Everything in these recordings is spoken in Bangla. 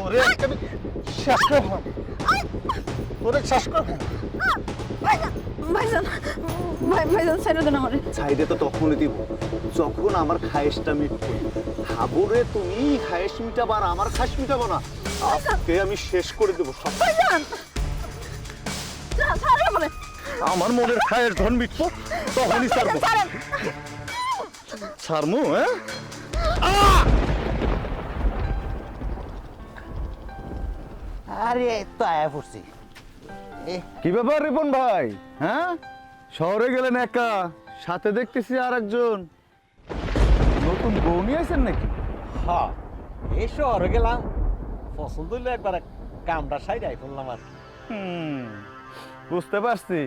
তোরে একটা আমি শেষ করে ফেলাম। তোরে শেষ করে ফেলাম। ভাইজান ভাইজান ভাই ভাইজান ছেড়ে দেন আমারে। সাইডে তো তখনই দিব। যখন আমার খায়েশটা মিটবে। হাবুরে তুমি খায়েশ মিটাবা আর আমার খাস মিটাবো না। আজকে আমি শেষ করে দেবো সব। ভাইজান! আমারে। আমার মনের খায়ের ধন মিটবো তখনই ছাড়বো। ছাড়মু হ্যাঁ? আরে তো আয়া পড়ছি। এ কি ব্যাপার রিপন ভাই? হ্যাঁ? শহরে গেলেন একা সাথে দেখতেছি আর একজন নতুন বউ নিয়ে আছেন নাকি? হ্যাঁ এই শহরে গেলাম। পছন্দ হইল একবার কামটা সাইডাই ফেললাম আর হুম, বুঝতে পারছি।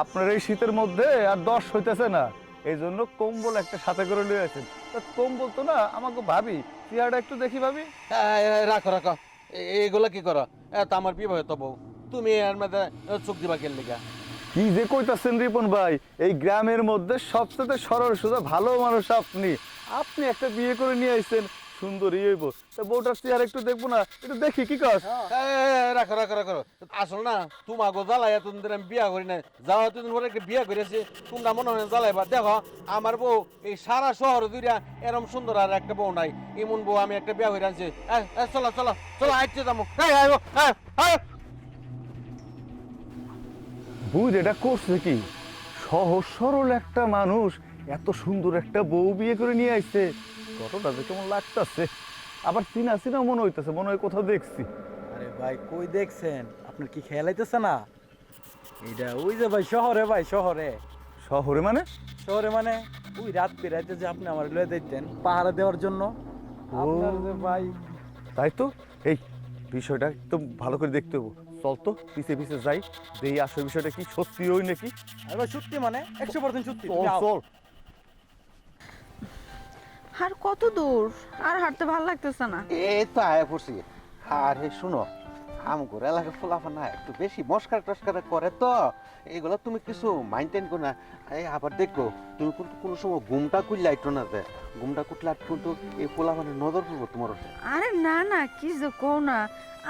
আপনার এই শীতের মধ্যে আর দশ হইতেছে না। এই জন্য কম্বল একটা সাথে করে নিয়ে আছেন তা কম্বল তো না আমাকে ভাবি চেহারাটা একটু দেখি ভাবি। এই, রাখো রাখো। এ- এইগুলা কি করো? তা আমার বিবাহ তো বউ। তুমি এর মধ্যে চোখ দিবা কেন লিগা? কি যে কইতাছেন রিপন ভাই, এই গ্রামের মধ্যে সবচেয়ে সরল সোজা ভালো মানুষ আপনি। আপনি একটা বিয়ে করে নিয়ে আইছেন সুন্দরী হইব। তা বউটার চেহারা একটু দেখব না একটু দেখি কি এই, এই, রাখো রাখো রাখো। আসল না তোমাকে জ্বালাই এতদিন আমি বিয়া করি না যাও এতদিন পরে একটা বিয়া করেছি তোমরা মনে হয় জ্বালাইবা। দেখো আমার বউ এই সারা শহর দুইটা এরম সুন্দর আর একটা বউ নাই। এমন বউ আমি একটা বিয়া করে আনছি। চলো চলো চলো আইতে যাব। বুঝ এটা করছে কি? সহজ সরল একটা মানুষ এত সুন্দর একটা বউ বিয়ে করে নিয়ে আইছে। কতটা যে কেমন লাগতাছে? আবার চিনা চিনা মনে হইতেছে মনে হয় কোথাও দেখছি। আরে ভাই কই দেখছেন? আপনার কি খেয়াল আইতেছে না? এইটা ওই যে ভাই শহরে ভাই শহরে। শহরে মানে? শহরে মানে? ওই রাত পেরাইতে যে আপনি আমার লয়ে দিতেন পাহারা দেওয়ার জন্য। আপনার যে ভাই। তাই তো? এই বিষয়টা একদম ভালো করে দেখতে হব। চল তো পিছে পিছে যাই। এই আসল বিষয়টা কি সত্যি হই নাকি? আরে ভাই সত্যি মানে? একশো পার্সেন্ট সত্যি। চল চল। আর কত দূর? আর হাঁটতে ভালো লাগতেছে না। এই তো আয়া পড়ছি। আর হে শুনো আমগর এলাকা ফোলাফা না একটু বেশি মস্কার টস্কার করে তো। এগুলো তুমি কিছু মাইনটেন করো না। এই আবার দেখো তুমি কিন্তু কোনো সময় ঘুমটা কুললে আইটো না যে। ঘুমটা কুটলে আট কিন্তু এই ফোলাফানে নজর পড়ব তোমার। আরে না না কি যে কও না।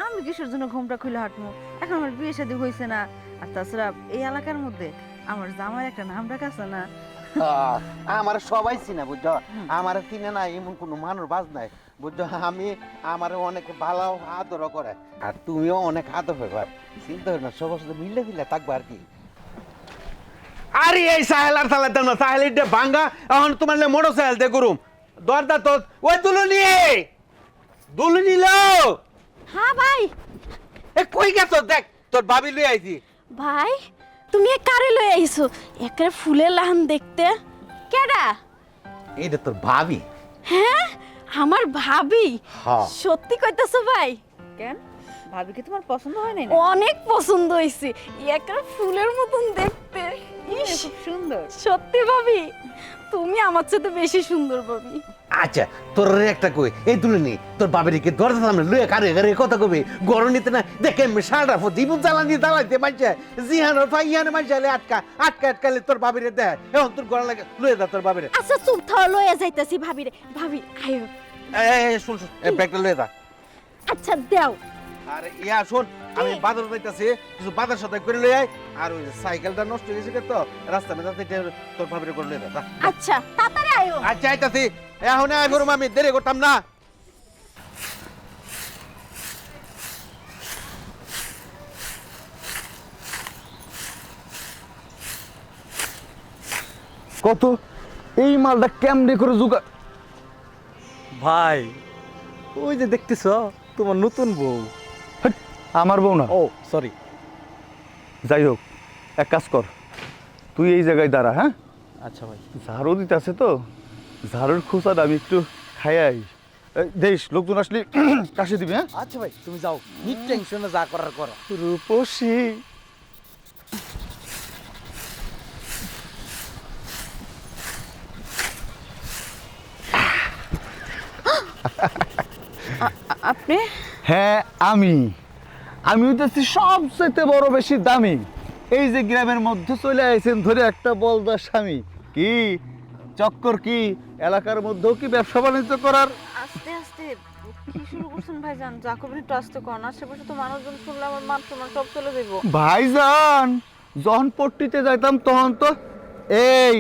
আমি কিসের জন্য ঘুমটা খুলে হাঁটবো এখন আমার বিয়ে শাদী হয়েছে না। আর তাছাড়া এই এলাকার মধ্যে আমার জামাই একটা নাম ডাক আছে না আমার সবাই চিনা বুঝছ? আমার চিনে না এমন কোনো মানুষ বাজ নাই বুঝছ? আমি আমার অনেক ভালো আদর করে আর তুমিও অনেক আদর পেবার চিন্তা করি না সবার সাথে মিলে মিলে থাকব আর কি। আরে এই সাহেল আর সাহেল না সাহেল এটা ভাঙ্গা এখন তোমার মোটর সাহেল দে করুম দরদা তো ওই দুলুনি! দুলুনি লো! হ্যাঁ ভাই। এ কই গেছ? দেখ তোর ভাবি লই আইছি। ভাই তুমি কারে লই আইছো? একের ফুলের লাহান দেখতে। কেডা? এইটা তোর ভাবি। হ্যাঁ? আমার ভাবি? হ্যাঁ। সত্যি কইতাছো ভাই? কেন? ভাবি কি তোমার পছন্দ হয় নাই অনেক পছন্দ হইছে। একের ফুলের মতন দেখতে। ইস, খুব সুন্দর। সত্যি ভাবি? তুমি আমার চেয়ে বেশি সুন্দর ভাবি। আচ্ছা তোর একটা কই এই দুলনি তোর বাবারিকে দরজা সামনে লুয়ে কারে কারে কথা কবি? গরম নিতে না দেখে সারা জীবন জ্বালানি জ্বালাইতে মাইছে জিহান ফাইয়ানে মাইছে আটকা আটকা আটকালে তোর বাবিরে দে এখন তোর গলা লাগে লুয়ে দা তোর বাবিরে আচ্ছা চুপ থাও লইয়া যাইতাছি ভাবি রে ভাবি আয়ো। এই এই, শুন শুন এই ব্যাগটা লুয়ে দা আচ্ছা দেও। আর ইয়া শুন আমি বাজার যাইতাছি কিছু বাজার সাথে করে লই আই আর ওই সাইকেলটা নষ্ট হয়ে গেছে তো রাস্তা মেজাতে তোর বাবিরে করে লই দা আচ্ছা তাড়াতাড়ি আয়ো। আচ্ছা আইতাছি এখন আয় করুম আমি দেরি করতাম না। কত? এই মালটা কেমনে করে জোগা ভাই ওই যে দেখতেছ তোমার নতুন বউ। আমার বউ না? ও সরি যাই হোক এক কাজ কর তুই এই জায়গায় দাঁড়া হ্যাঁ? আচ্ছা ভাই। ঝাড়ু দিতে আছে তো। ঝাড়ুর খুসাটা আমি একটু খাইয়াই। দেশ লোকজন আসলে কাশি দিবি হ্যাঁ? আচ্ছা ভাই তুমি যাও। নিট টেনশনে যা করার করো। রূপসী। আপনি? হ্যাঁ আমি। আমি হইতেছি সবচেয়ে বড় বেশি দামি। এই যে গ্রামের মধ্যে চলে আইছেন ধরে একটা বলদার স্বামী। কি? চক্কর কি? এলাকার মধ্যেও কি ব্যবসা বাণিজ্য করার? আস্তে আস্তে। কি শুরু করছেন ভাইজান? করবেন একটু আসতে কন আশেপাশে তো মানুষজন শুনলে আমার মান সম্মান সব চলে যাব ভাইজান যখন পট্টিতে যাইতাম তখন তো এই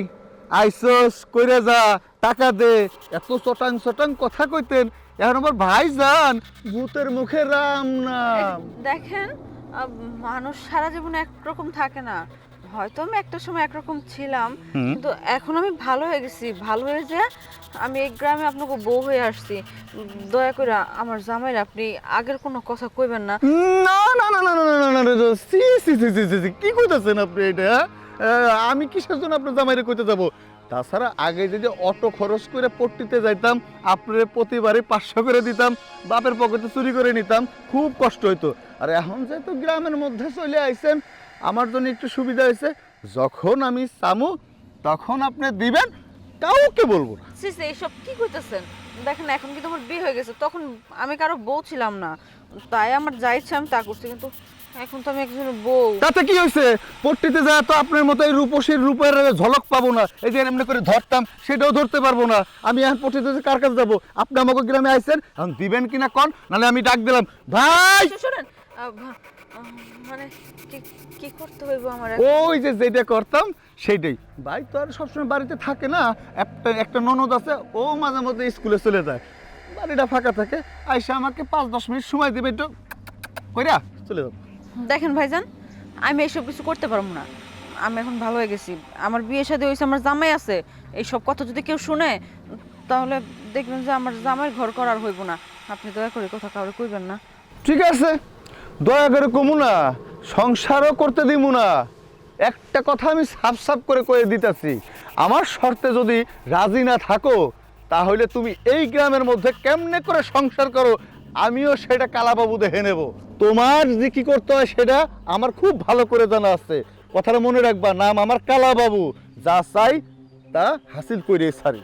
আইসস কইরে যা টাকা দে এত চটাং চটাং কথা কইতেন। এখন আবার ভাইজান ভূতের মুখে রাম নাম। দেখেন মানুষ সারা জীবন একরকম থাকে না। হয়তো আমি একটা সময় একরকম ছিলাম কিন্তু এখন আমি ভালো হয়ে গেছি ভালো হয়ে যে আমি এই গ্রামে আপনাকে বউ হয়ে আসছি দয়া করে আমার জামাইরা আপনি আগের কোনো কথা কইবেন না না না না না না না না না সি সি সি সি সি কি কইতাছেন আপনি এটা হ্যাঁ? আমি কিসের জন্য আপনার জামাইরে কইতে যাব তাছাড়া আগে যে যে অটো খরচ করে পট্টিতে যাইতাম আপনার প্রতিবারই পাঁচশো করে দিতাম বাপের পকেটে চুরি করে নিতাম খুব কষ্ট হইতো আর এখন যেহেতু গ্রামের মধ্যে চলে আইছেন আমার জন্য একটু সুবিধা হয়েছে। যখন আমি চামু তখন আপনি দিবেন কাউকে বলব না। সিসি এইসব কি কইতেছেন? দেখেন এখন কিন্তু আমার বিয়ে হয়ে গেছে তখন আমি কারও বউ ছিলাম না। তাই আমার যা ইচ্ছা আমি তা করছি কিন্তু এখন তো আমি একজনের বউ। তাতে কি হয়েছে? পট্টিতে যায় তো আপনার মতো এই রূপসীর রূপের ঝলক পাবো না। এই যে এমনি করে ধরতাম সেটাও ধরতে পারব না। আমি এখন পট্টিতে যে কার কাছে যাব? আপনি আমাকে গ্রামে আইছেন এখন দিবেন কিনা কন? নাহলে আমি ডাক দিলাম। ভাই! শো- শোনেন মানে কি কি করতে হইব আমার ওই যে যেটা করতাম সেইটাই। ভাই তো আর সবসময় বাড়িতে থাকে না একটা একটা ননদ আছে ও মাঝে মধ্যে স্কুলে চলে যায়। বাড়িটা ফাঁকা থাকে আইসা আমাকে পাঁচ দশ মিনিট সময় দেবে একটু কইরা চলে যাব। দেখেন ভাইজান আমি এইসব কিছু করতে পারব না। আমি এখন ভালো হয়ে গেছি। আমার বিয়ের সাথে হয়েছে আমার জামাই আছে। এইসব কথা যদি কেউ শুনে তাহলে দেখবেন যে আমার জামাই ঘর করার হইব না। আপনি দয়া করে কথা কাউরে কইবেন না। ঠিক আছে। দয়া করে কমু না, সংসারও করতে দিমু না। একটা কথা আমি সাফ সাফ করে কয়ে দিতেছি, আমার শর্তে যদি রাজি না থাকো, তাহলে তুমি এই গ্রামের মধ্যে কেমনে করে সংসার করো, আমিও সেটা কালাবাবু দেখে নেব। তোমার যে কি করতে হয় সেটা আমার খুব ভালো করে জানা আছে। কথাটা মনে রাখবা, নাম আমার কালাবাবু, যা চাই তা হাসিল করে সারি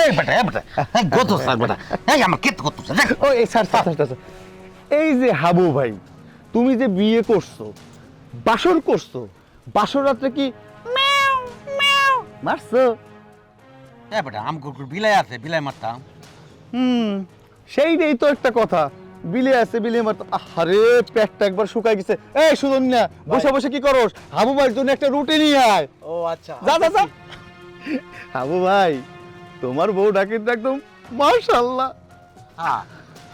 এই বেটা এই বেটা এই গত স্যার বেটা এই আমার কেত ও এই স্যার স্যার স্যার, স্যার। এই যে হাবু ভাই তুমি যে বিয়ে করছ বাসর করছ বাসর রাত্রে কি ম্যাও, ম্যাও মারছো এই বেটা আম কুকুর বিলাই আছে বিলাই মারতাম হুম সেইটাই তো একটা কথা বিলে আছে বিলে মারতো আরে পেটটা একবার শুকাই গেছে। এই সুজন না বসে বসে কি করস? হাবু ভাইয়ের জন্য একটা রুটি নিয়ে আয়। ও আচ্ছা। যা যা যা। হাবু ভাই। তোমার বউটা কিন্তু একদম মাশাল্লাহ হ্যাঁ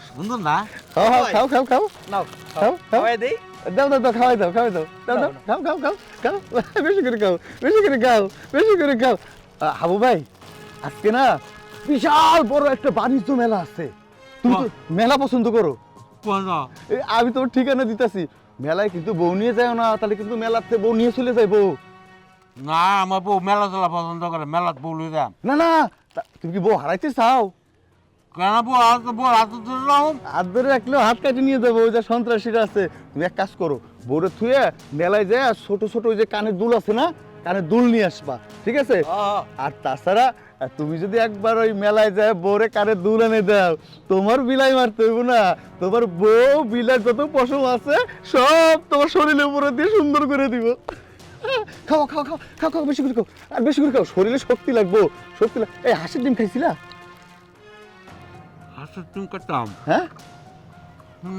সুন্দর না? খাও খাও খাও খাও নাও খাও, খাও। খাওয়াই দেই? দাও দাও দাও খাওয়াই দাও খাওয়াই দাও। দাও দাও খাও খাও খাও খাও। বেশি করে খাও বেশি করে খাও বেশি করে খাও। হাবু ভাই আজকে না বিশাল বড় একটা বাণিজ্য মেলা আছে। তুমি তো মেলা পছন্দ করো। আমি তোমার ঠিকানা দিতেছি। মেলায় কিন্তু বউ নিয়ে যাও না তাহলে কিন্তু মেলাতে বউ নিয়ে চলে যাই বউ। না আমার বউ মেলা চলা পছন্দ করে মেলা বউ লই যাম না না তা- তুমি কি বউ হারাইতে চাও? কেন বউ হাত বউ হাত ধরে ধরলাম হাত ধরে রাখলেও হাত কাটে নিয়ে যাব ওই যে সন্ত্রাসীরা আছে। তুমি এক কাজ করো বউরে থুয়ে মেলায় যায় ছোট ছোট ওই যে কানের দুল আছে না কানে দুল নিয়ে আসবা ঠিক আছে? আর তাছাড়া তুমি যদি একবার ওই মেলায় যায় বউরে কানে দুল এনে দাও তোমার বিলাই মারতে হইব না। তোমার বউ বিলার যত পশম আছে সব তোমার শরীরের উপরে দিয়ে সুন্দর করে দিব। খাও খাও খাও খাও খাও বেশি করে খাও। আর বেশি করে খাও শরীরে শক্তি লাগবো শক্তি এই হাঁসের ডিম খাইছিলা? হাসির ডিম করতাম। হ্যাঁ?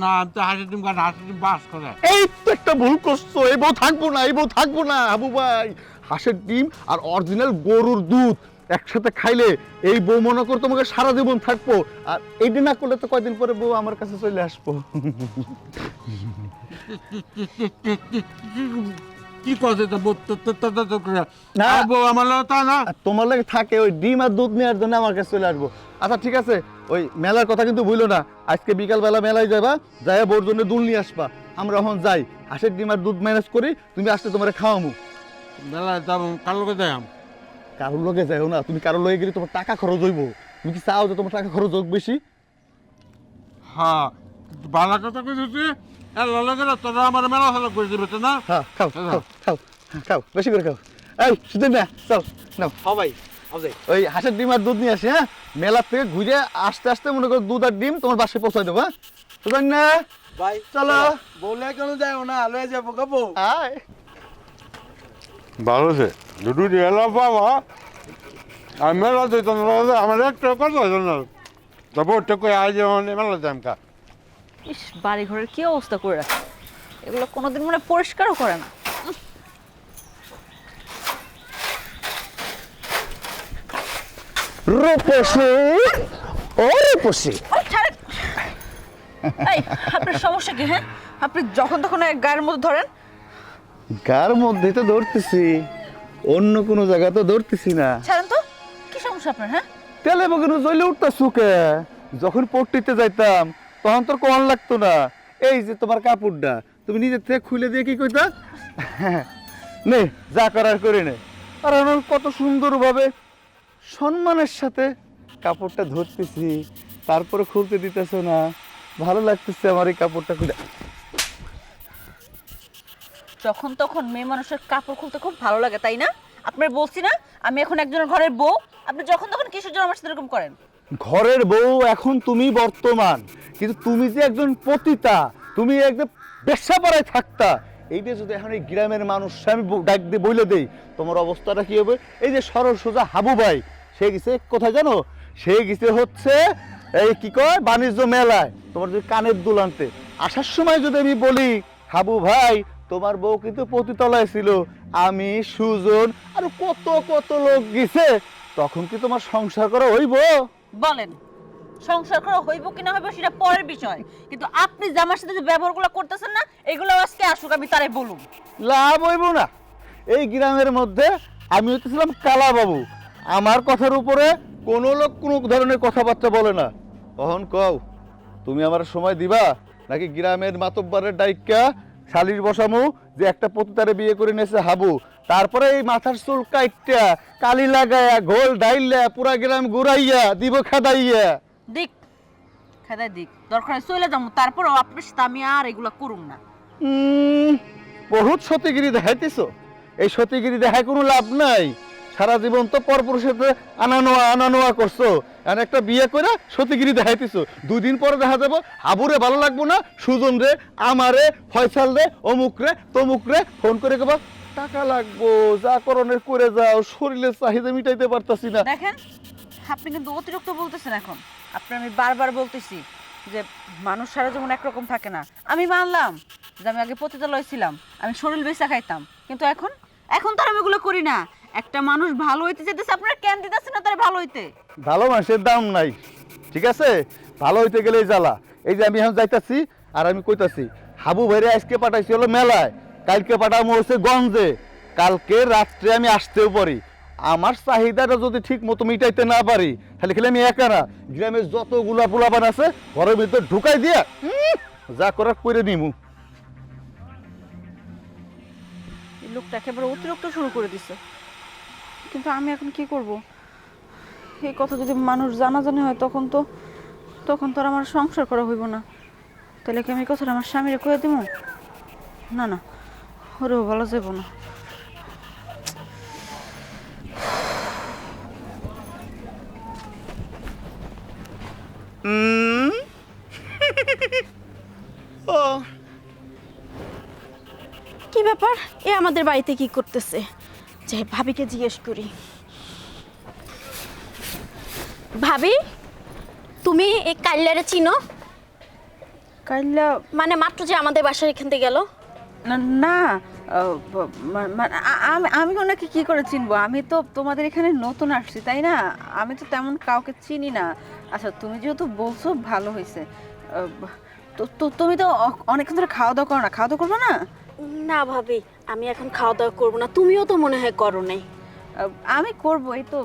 না তো হাসির ডিম হাসির ডিম বাস করে। এই তো একটা ভুল করছ এই বউ থাকব না এই বউ থাকব না ভাই। হাঁসের ডিম আর অরিজিনাল গরুর দুধ একসাথে খাইলে এই বউ মনে করো তোমাকে সারা জীবন থাকব। আর এইটা না করলে তো কয়দিন পরে বউ আমার কাছে চলে আসব। কি করছে তো না। বউ আমার লগে তা না? তোমার লাগে থাকে ওই ডিম আর দুধ নেওয়ার জন্য আমার কাছে চলে আসব। আচ্ছা ঠিক আছে। ওই মেলার কথা কিন্তু ভুলো না। আজকে বিকালবেলা মেলায় যাবা যাই বউর জন্য দুল নিয়ে আসবা। আমরা এখন যাই। হাঁসের ডিম আর দুধ ম্যানেজ করি তুমি আসতে তোমার খাওয়ামু। মেলা যাব কার লগে যাম কারোর লগে যাইও না। তুমি কারোর লগে গেলে তোমার টাকা খরচ হইব। তুমি কি চাও যে তোমার টাকা খরচ হোক বেশি? হ্যাঁ বালা কথা কইছিস তোরা আমার মেলা ফেলা করে দিবে তো না? হ্যাঁ খাও খাও খাও হ্যাঁ, খাও বেশি করে খাও। এই সুদিন না চল নাও। হ্যাঁ ভাই আজে ওই হাঁসের ডিম আর দুধ নিয়ে আসি হ্যাঁ? থেকে ঘুরে আসতে আসতে মনে করো দুধ আর ডিম তোমার বাসায় পৌঁছাই দেবো হ্যাঁ? সুতরাং না ভাই চলো। বলে কেন যাও না লয়ে যাব আয়। ভালো আছে দুটো দিয়ে এলাম বাবা। আর মেলা দিত আমার একটা কথা তারপর ওটা কই আজ মেলা দাম কা। ইস বাড়ি ঘরের কি অবস্থা করে রাখে? এগুলো কোনোদিন মনে পরিষ্কারও করে না। রূপসী ও রূপসী। এই আপনার সমস্যা কি হ্যাঁ? আপনি যখন তখন এক গায়ের মধ্যে ধরেন। গার মধ্যে তো ধরতেছি অন্য কোনো জায়গা তো ধরতেছি না। ছাড়েন তো কি সমস্যা আপনার হ্যাঁ? তেলে বগুনো জ্বলে উঠতা সুকে যখন পট্টিতে যাইতাম তখন তোর কন লাগতো না? এই যে তোমার কাপড়টা তুমি নিজের থেকে খুলে দিয়ে কি কইতা নে যা করার করে নে। আর কত সুন্দরভাবে সম্মানের সাথে কাপড়টা ধরতেছি তারপরে খুলতে দিতেছ না। ভালো লাগতেছে আমার এই কাপড়টা খুলে। যখন তখন মেয়ে মানুষের কাপড় খুলতে খুব ভালো লাগে তাই না? আপনার বলছি না আমি এখন একজনের ঘরের বউ আপনি যখন তখন কিসের জন্য আমার সাথে এরকম করেন? ঘরের বউ এখন তুমি বর্তমান। কিন্তু তুমি যে একজন পতিতা, তুমি একদম পেশাপাড়ায় থাকতা, এইটা যদি এখন এই গ্রামের মানুষ আমি ডাক দিয়ে বইলে দেই, তোমার অবস্থাটা কি হবে? এই যে সরল সোজা হাবু ভাই, সে গেছে কোথায় জানো? সে গেছে হচ্ছে এই কি কয়? বাণিজ্য মেলায়, তোমার যদি কানের দুল আনতে। আসার সময় যদি আমি বলি, হাবু ভাই, তোমার বউ কিন্তু পতিতলায় ছিল, আমি সুজন, আর কত কত লোক গেছে, তখন কি তোমার সংসার করা হইব? বলেন। সংসার করা হইব কি না হইব সেটা পরের বিষয়। কিন্তু আপনি যে আমার সাথে যে ব্যবহারগুলো করতেছেন না, এগুলো আজকে আসুক, আমি তারে বলুন লাভ হইব না। এই গ্রামের মধ্যে আমি হইতেছিলাম কালা বাবু আমার কথার উপরে কোনো লোক কোনো ধরনের কথাবার্তা বলে না। তখন কও, তুমি আমার সময় দিবা? নাকি গ্রামের মাতব্বারের ডাইকা শালির বসামু, যে একটা পতিতারে বিয়ে করে নিয়েছে হাবু? তারপরে এই মাথার চুল কাইটটা, কালি লাগায়া, ঘোল ডাইলা পুরা গ্রাম ঘুরাইয়া, দিব খাদাইয়া। দিক খেদাই দিক। দরকার চলে যাব তারপরও আপনার সাথে আমি আর এগুলো করুম না। বহুত সতীগিরি দেখাইতেছ। এই সতীগিরি দেখায় কোনো লাভ নাই। সারা জীবন তো পরপুরুষের আনানোয়া আনানোয়া করছ। আর একটা বিয়ে করে সতীগিরি দেখাইতেছ। দুদিন পরে দেখা যাব হাবুরে ভালো লাগবো না? সুজন রে আমারে ফয়সাল রে অমুক রে তমুক রে ফোন করে কেবা টাকা লাগবো যা করণের করে যাও শরীরের চাহিদা মিটাইতে পারতাছি না। দেখেন আপনি কিন্তু অতিরিক্ত বলতেছেন এখন। আপনি আমি বারবার বলতেছি যে মানুষ সারা যেমন একরকম থাকে না। আমি মানলাম যে আমি আগে পতিতালয় ছিলাম আমি শরীর বেচা খাইতাম। কিন্তু এখন এখন তার আমি এগুলো করি না। একটা মানুষ ভালো হইতে যেতেছে আপনারা কেন দিতেছেন না তার ভালো হইতে? ভালো মানুষের দাম নাই ঠিক আছে? ভালো হইতে গেলেই জ্বালা। এই যে আমি এখন যাইতাছি আর আমি কইতাছি হাবু ভাইরে আজকে পাঠাইছি হলো মেলায় কালকে পাঠাবো হচ্ছে গঞ্জে। কালকে রাত্রে আমি আসতেও পারি। আমার চাহিদাটা যদি ঠিক মতো মিটাইতে না পারি, তাহলে খেলে আমি একা না, গ্রামের যতগুলা পোলাপান আছে, ঘরের ভিতর ঢুকাই দিয়া যা করার করে নিমু। লোকটা একেবারে অতিরিক্ত শুরু করে দিছে। কিন্তু আমি এখন কি করব? এই কথা যদি মানুষ জানাজানি হয়, তখন তো তখন তো আর আমার সংসার করা হইব না। তাহলে কি আমি কথাটা আমার স্বামীরে কয়ে দিব না না, ওরেও ভালো যাইব না। ও কি ব্যাপার? এ আমাদের বাড়িতে কি করতেছে? যে ভাবিকে জিজ্ঞেস করি। ভাবি তুমি এই কাল্লারে চিনো? কাইল্লা মানে মাত্র যে আমাদের বাসার এখান থেকে গেল? না আমি ওনাকে কি করে চিনবো? আমি তো তোমাদের এখানে নতুন আসছি তাই না? আমি তো তেমন কাউকে চিনি না। আচ্ছা তুমি যেহেতু বলছো ভালো হয়েছে। তো তো- তুমি তো অনেকক্ষণ ধরে খাওয়া দাওয়া করো না? খাওয়া দাওয়া করবে না? না ভাবি আমি এখন খাওয়া দাওয়া করব না। তুমিও তো মনে হয় করো নাই। আমি করব এই তো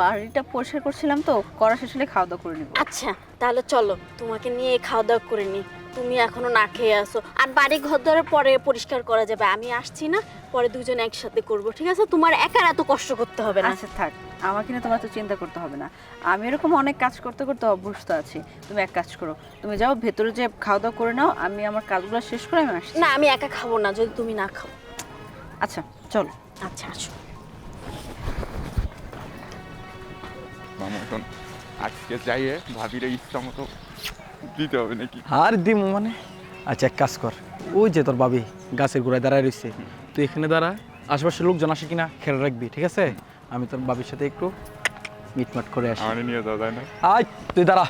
বাড়িটা পরিষ্কার করছিলাম তো করা শেষ হলে খাওয়া দাওয়া করে নিবো। আচ্ছা তাহলে চলো তোমাকে নিয়ে খাওয়া দাওয়া করে নি। তুমি এখনও না খেয়ে আসো আর বাড়ি ঘর ধরে পরে পরিষ্কার করা যাবে। আমি আসছি না পরে দুজন একসাথে করব ঠিক আছে? তোমার একার এত কষ্ট করতে হবে না। আচ্ছা থাক। আমাকে নিয়ে তোমার তো চিন্তা করতে হবে না। আমি এরকম অনেক কাজ করতে করতে অভ্যস্ত আছি। তুমি এক কাজ করো তুমি যাও ভেতরে যে খাওয়া দাওয়া করে নাও আমি আমার কাজগুলো শেষ করে আমি আসছি। না আমি একা খাব না যদি তুমি না খাও। আচ্ছা চলো। আচ্ছা আসো। মামা আজকে যাইয়ে ভাবিরে ইচ্ছা মতো দিতে হবে নাকি? আর দিমু মানে আচ্ছা এক কাজ কর। ওই যে তোর ভাবি গাছের গোড়ায় দাঁড়ায় রয়েছে তুই এখানে দাঁড়া আশেপাশের লোকজন আসে কিনা খেয়াল রাখবি ঠিক আছে? আমি তোর ভাবির সাথে একটু মিটমাট করে আসি। আমার নিয়ে যাওয়া যায় না? আয় তুই দাঁড়া।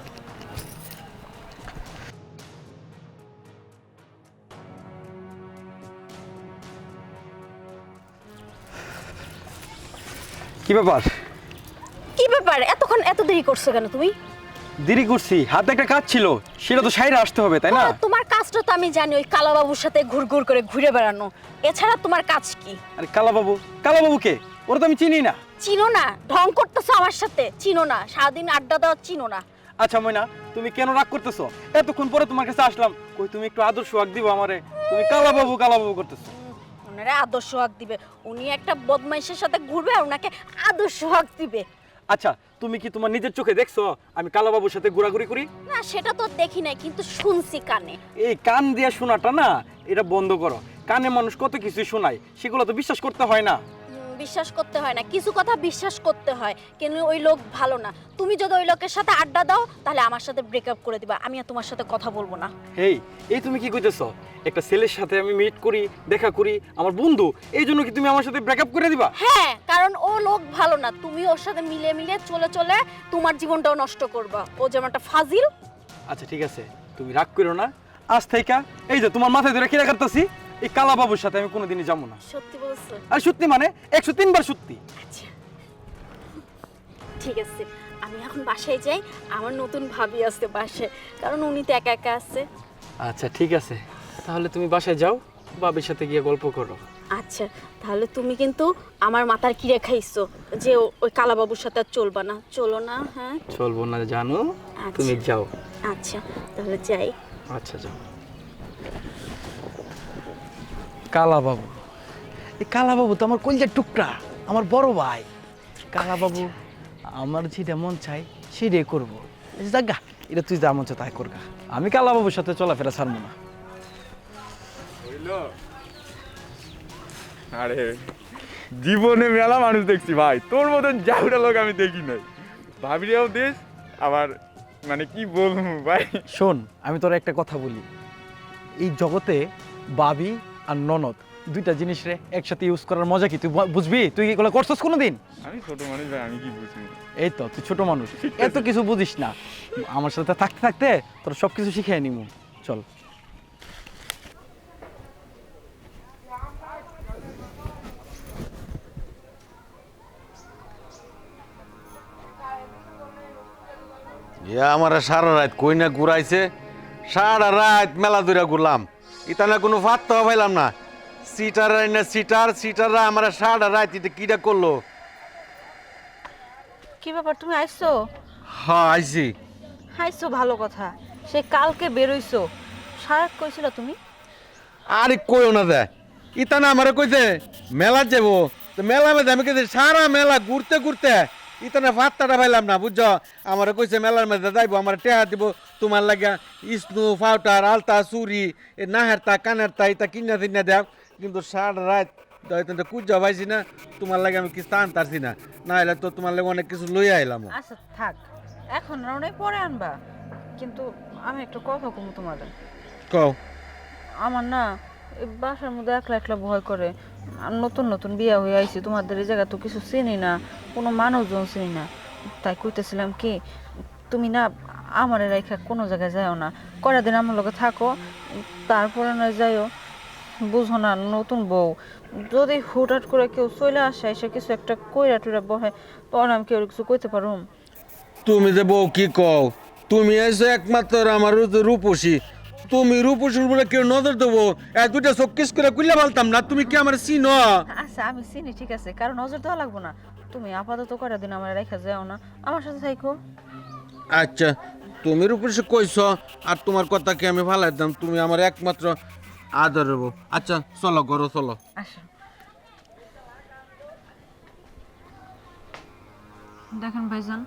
কি ব্যাপার? কি ব্যাপার? এতক্ষণ এত দেরি করছ কেন তুমি? দেরি করছি হাতে একটা কাজ ছিল সেটা তো সাইডে আসতে হবে তাই না? হ্যাঁ, তোমার কাজটা তো আমি জানি ওই কালাবাবুর সাথে ঘুর ঘুর করে ঘুরে বেড়ানো। এছাড়া তোমার কাজ কি? আরে কালাবাবু কালাবাবু কে ওরা তো আমি চিনি না। চিনো না ঢং করতেছো আমার সাথে চিনো না সারাদিন আড্ডা দেওয়া চিনো না। আচ্ছা ময়না তুমি কেন রাগ করতেছো? এতক্ষণ পরে তোমার কাছে আসলাম কই তুমি একটু আদর্শ আগ দিবো আমারে তুমি কালাবাবু কালাবাবু করতেছো। ওনারা আদর্শ হক দিবে উনি একটা বদমাইশের সাথে ঘুরবে আর ওনাকে আদর্শ হক দিবে। আচ্ছা তুমি কি তোমার নিজের চোখে দেখছ? আমি কালাবাবুর সাথে ঘোরাঘুরি করি? না সেটা তো দেখি নাই কিন্তু শুনছি কানে। এই কান দিয়ে শোনাটা না এটা বন্ধ করো। কানে মানুষ কত কিছু শোনায় সেগুলো তো বিশ্বাস করতে হয় না। বিশ্বাস করতে হয় না। কিছু কথা বিশ্বাস করতে হয় কিন্তু ওই লোক ভালো না। তুমি যদি ওই লোকের সাথে আড্ডা দাও তাহলে আমার সাথে ব্রেকআপ করে দিবা। আমি আর তোমার সাথে কথা বলব না। হেই এই তুমি কি কইতেছো? একটা ছেলের সাথে আমি মিট করি দেখা করি আমার বন্ধু এই জন্য কি তুমি আমার সাথে ব্রেকআপ করে দিবা? হ্যাঁ কারণ ও লোক ভালো না। তুমি ওর সাথে মিলে মিলে চলে চলে তোমার জীবনটাও নষ্ট করবা। ও যেমন একটা ফাজিল। আচ্ছা ঠিক আছে। তুমি রাগ করো না। আজ থেকে এই যে তোমার মাথায় ধরে কিরা করতেছি। এই কালাবাবুর সাথে আমি কোনোদিনই যাব না। সত্যি বলছো? আর সত্যি মানে একশো তিনবার সত্যি। আচ্ছা। ঠিক আছে আমি এখন বাসায় যাই আমার নতুন ভাবি আছে বাসায় কারণ উনি তো একা একা আছে। আচ্ছা ঠিক আছে। তাহলে তুমি বাসায় যাও বাবির সাথে গিয়ে গল্প করো। আচ্ছা তাহলে তুমি কিন্তু আমার মাথার কিরে খাইছো যে ওই কালাবাবুর সাথে আর চলবা না। চলো না হ্যাঁ? চলবো না জানো আচ্ছা। তুমি যাও। আচ্ছা তাহলে যাই। আচ্ছা যাও। কালাবাবু। এই কালাবাবু তো আমার কলজার টুকরা আমার বড় ভাই। কালাবাবু আমার যেটা মন চাই সেটাই করব। জাগা এটা তুই যা মন চাই তাই করগা আমি কালাবাবুর সাথে চলাফেরা ছাড়বো না। আরে জীবনে মেলা মানুষ দেখছি ভাই। তোর মতন যাওটা লোক আমি দেখি নাই। ভাবিরেও দেশ আবার মানে কি বলব ভাই? শোন আমি তোর একটা কথা বলি। এই জগতে বাবি আর ননদ দুইটা জিনিস রে একসাথে ইউজ করার মজা কি? তুই বুঝবি? তুই এগুলো করছস কোনোদিন? আমি ছোট মানুষ ভাই আমি কি বুঝব? এই তো তুই ছোট মানুষ। এত কিছু বুঝিস না। আমার সাথে থাকতে থাকতে তোর সব কিছু শিখিয়ে নিমু চল। ইয়া আমার সারা রাত কই না ঘুরাইছে সারা রাত মেলা দূরে ঘুরলাম। ইতানা কোনো ফাত্তা পাইলাম না। সিটার না সিটার সিটাররা আমার সারা রাত এটা কিটা করল? কি ব্যাপার তুমি আইছো হ্যাঁ আইছি আইছো ভালো কথা। সে কালকে বেরোইছো সারা কইছিল তুমি? আরে কইও না দে। ইতানা আমারে কইছে মেলা যাব। তো মেলা আমি কইছে সারা মেলা ঘুরতে ঘুরতে ইতানা ভাতটা পাইলাম না বুঝছ? আমার কইছে মেলার মধ্যে যাইবো আমার টেহা দিব। তোমার লাগা ইসনু পাউটার আলতা চুরি এ নাহেরতা কানেরতা ইতা কিনা তিনা দেও কিন্তু সার রাত হয়তো কুজা পাইছি না তোমার লাগে আমি কিছু টান তারছি না। না হলে তো তোমার লাগে অনেক কিছু লইয়া আইলাম আচ্ছা থাক। এখন অনেক পরে আনবা। কিন্তু আমি একটা কথা কমু তোমাদের। কও। আমার না বাসার মধ্যে একলা একলা ভয় করে। নতুন নতুন বিয়া হয়ে আইছি, তোমাদের এই জায়গা তো কিছু চিনি না, কোনো মানুষজন চিনি না। তাই কইতেছিলাম কি, তুমি না আমার রেখা কোনো জায়গায় যাও না। কয়টা দিন আমার লগে থাকো, তারপরে না যাইও। বুঝো না, নতুন বউ। যদি হুটহাট করে কেউ চলে আসে, এসে কিছু একটা কইরা টুইরা বহে, তখন আমি কেউ কিছু কইতে পারুম? তুমি যে বউ কি কও? তুমি এসে একমাত্র আমার রূপসী। তুমি রূপসীর বলে কেউ নজর দেবো। এক দুইটা চোখ কিস করে কুইলে বলতাম না। তুমি কি আমার চিনো? আচ্ছা আমি চিনি ঠিক আছে। কারণ নজর দেওয়া লাগবো না। তুমি আপাতত কয়টা দিন আমার রেখে যাও না। আমার সাথে থাইকো। আচ্ছা তুমি রূপসী কইছ আর তোমার কথা কি আমি ভালো একদম তুমি আমার একমাত্র আদর হব আচ্ছা চলো ঘরো চলো। আসো। দেখেন ভাইজান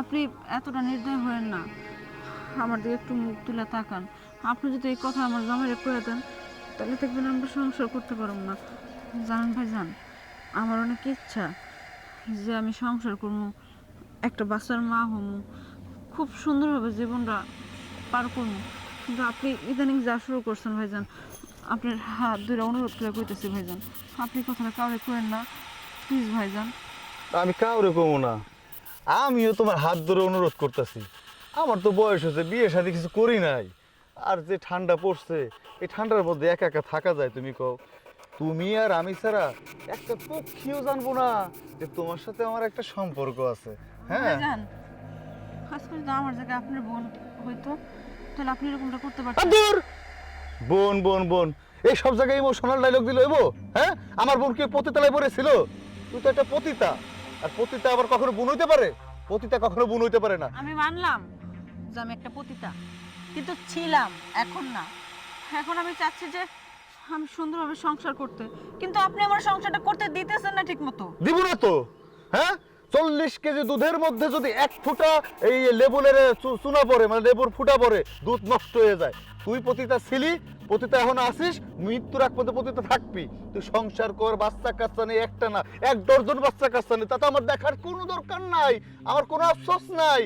আপনি এতটা নির্দয় হয়েন না। আমার দিকে একটু মুখ তুলে তাকান। আপনি যদি এই কথা আমার জামাইরে কয়ে দেন, তাহলে দেখবেন আমরা সংসার করতে পারব না। জানেন ভাইজান, আমার অনেক ইচ্ছা যে আমি সংসার করব, একটা বাচ্চার মা হমু খুব সুন্দরভাবে জীবনটা পার করব। কিন্তু আপনি ইদানিং যা শুরু করছেন ভাইজান, আপনার হাত ধরে অনুরোধ করে কইতেছি ভাইজান, আপনি কথাটা কাউরে করেন না। প্লিজ ভাইজান। আমি কাউরে কমো না, আমিও তোমার হাত ধরে অনুরোধ করতেছি। আমার তো বয়স হয়েছে বিয়ে শাদী কিছু করি নাই। আর যে ঠান্ডা পড়ছে এই ঠান্ডার মধ্যে একা একা থাকা যায় তুমি কও। তুমি আর আমি ছাড়া একটা পক্ষীও জানব না যে তোমার সাথে আমার একটা সম্পর্ক আছে হ্যাঁ? খাস করে যদি আমার জায়গায় আপনার বোন হইতো তাহলে আপনি এরকমটা করতে পারতেন। দূর বোন বোন বোন এই সব জায়গায় ইমোশনাল ডায়লগ দিল এবো হ্যাঁ? আমার বোন কি পতিতালায় পড়েছিল? তুই তো একটা পতিতা আর পতিতা আবার কখনো বোন হইতে পারে? পতিতা কখনো বোন হইতে পারে না। আমি মানলাম। যে আমি একটা পতিতা। কিন্তু ছিলাম, এখন না। এখন আমি চাচ্ছি যে আমি সুন্দরভাবে সংসার করতে। কিন্তু আপনি আমার সংসারটা করতে দিতেছেন না ঠিক মতো দিব না তো। হ্যাঁ? চল্লিশ কেজি দুধের মধ্যে যদি এক ফুটা এই লেবুলের চুনা পড়ে মানে লেবুর ফুটা পড়ে, দুধ নষ্ট হয়ে যায়। তুই পতিতা ছিলি, পতিতা এখন আসিস মৃত্যুর আগ পর্যন্ত পতিতা থাকবি। তুই সংসার কর, বাচ্চা কাচ্চা নেই একটা না, এক ডজন বাচ্চা কাচ্চা নেই তাতে আমার দেখার কোনো দরকার নাই। আমার কোনো আফসোস নাই।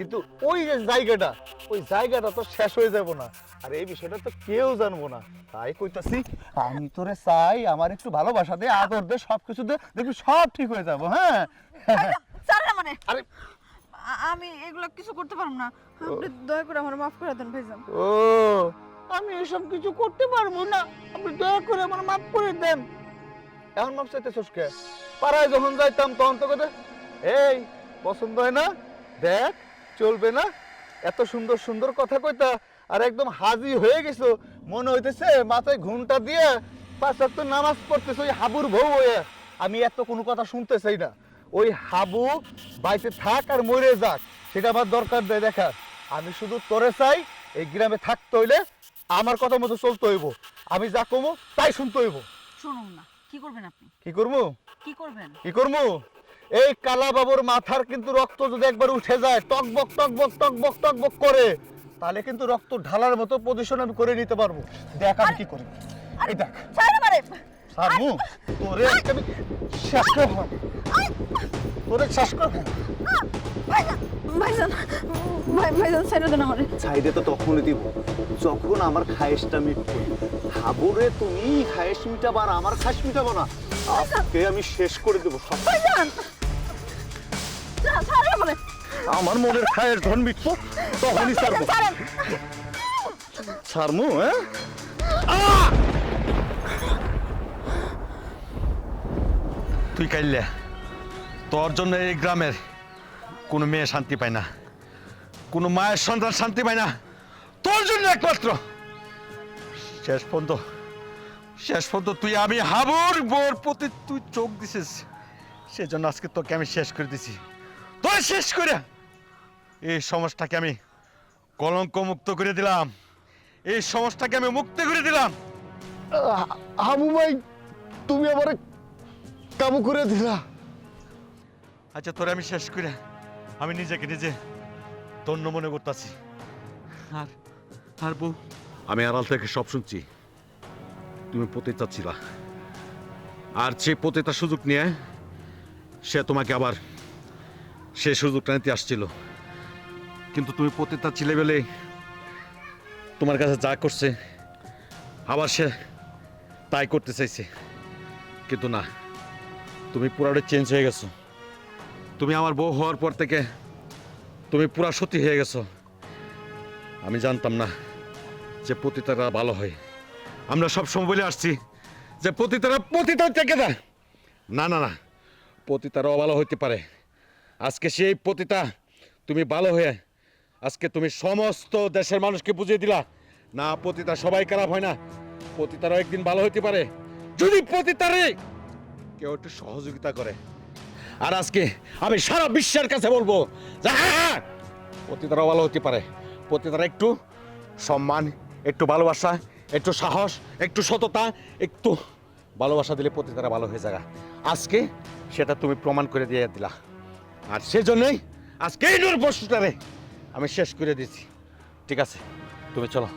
কিন্তু ওই যে জায়গাটা ওই জায়গাটা তো শেষ হয়ে যাব না। আর এই বিষয়টা তো কেউ জানব না। তাই কইতাছি আমি তোরে চাই আমার একটু ভালোবাসা দে আদর দে সব কিছু দে দেখবি সব ঠিক হয়ে যাব হ্যাঁ? না মানে আরে আমি এগুলো কিছু করতে পারব না। আপনি দয়া করে আমার মাফ করে দেন ভাইজান ও আমি এসব কিছু করতে পারব না। আপনি দয়া করে আমার মাফ করে দেন। এখন মাফ চাইতেছস কে? পাড়ায় যখন যাইতাম তখন তো কথা এই পছন্দ হয় না? দেখ। চলবে না? এত সুন্দর সুন্দর কথা কইতা আর একদম হাজি হয়ে গেছো। মনে হইতেছে মাথায় ঘুমটা দিয়ে পাঁচ ওয়াক্ত নামাজ পড়তেছে ওই হাবুর বউ হয়ে। আমি এত কোনো কথা শুনতে চাই না। ওই হাবু বাইতে থাক আর মরে যাক সেটা আমার দরকার দেয় দেখার আমি শুধু তোরে চাই এই গ্রামে থাকতে হইলে আমার কথা মতো চলতে হইব। আমি যা কমো তাই শুনতে হইব। শুনুন না কি করবেন আপনি? কি করব কি করবেন? কি করব এই কালা বাবুর মাথার কিন্তু রক্ত যদি একবার উঠে যায় টকবক টকবক টকবক টকবক করে তাহলে কিন্তু রক্ত ঢালার মতো পজিশন আমি করে নিতে পারব। দেখ আমি কি করি। এই দেখ। ছাড়ে মারে সারমু তোরে আমি শেষ করে ফেলব। তোরে শেষ করে ফেলব। ভাইজান ভাইজান ভাই ভাইজান ছেড়ে দেন আমারে। সাইডে তো তখনই দিব। যখন আমার খায়েশটা মিটবে। হাবুরে তুমি খায়েশ মিটাবো আর আমার মিটাবো না। আজকে আমি শেষ করে দেবো সব। আমারে আমার মনের খায়ের ধন মিটবো তখনই ছাড়বো। ছাড়মু হ্যাঁ? তুই কাইলে তোর জন্য এই গ্রামের কোনো মেয়ে শান্তি পায় না কোনো মায়ের সন্তান শান্তি পায় না তোর জন্য একমাত্র। শেষ পর্যন্ত শেষ পর্যন্ত তুই আমি হাবুর বোর প্রতি তুই চোখ দিছিস সেজন্য আজকে তোকে আমি শেষ করে দিছি। তোর শেষ করে। এই সমাজটাকে আমি কলঙ্ক মুক্ত করে দিলাম। এই সমাজটাকে আমি মুক্ত করে দিলাম। হামু ভাই তুমি আমার কাবু করে দিলা। আচ্ছা তোরে আমি শেষ করে আমি নিজেকে নিজে ধন্য মনে করতেছি। আর আর বউ? আমি আড়াল থেকে সব শুনছি। তুমি পতিতা ছিলা। আর সে পতিতার সুযোগ নিয়ে সে তোমাকে আবার সে সুযোগটা নিতে আসছিল। কিন্তু তুমি পতিতা ছিলে বলে তোমার কাছে যা করছে, আবার সে তাই করতে চাইছে। কিন্তু না, তুমি পুরাটা চেঞ্জ হয়ে গেছো। তুমি আমার বউ হওয়ার পর থেকে তুমি পুরা সতী হয়ে গেছো। আমি জানতাম না যে পতিতারা ভালো হয়। আমরা সব সময় বলে আসছি যে পতিতারা পতিতা থেকে না না না না, পতিতারাও ভালো হইতে পারে। আজকে সেই পতিতা তুমি ভালো হয়ে আজকে তুমি সমস্ত দেশের মানুষকে বুঝিয়ে দিলা। না পতিতা সবাই খারাপ হয় না। পতিতারাও একদিন ভালো হইতে পারে। যদি পতিতারে কেউ একটু সহযোগিতা করে। আর আজকে আমি সারা বিশ্বের কাছে বলব হ্যাঁ, হ্যাঁ, ভালো হতে পারে। পতিতারা একটু সম্মান একটু ভালোবাসা একটু সাহস একটু সততা একটু ভালোবাসা দিলে পতিতারা ভালো হয়ে যাবে। আজকে সেটা তুমি প্রমাণ করে দিয়ে দিলা। আর সেজন্যই আজকে এই নূর বস্তুটারে আমি শেষ করে দিচ্ছি। ঠিক আছে তুমি চলো।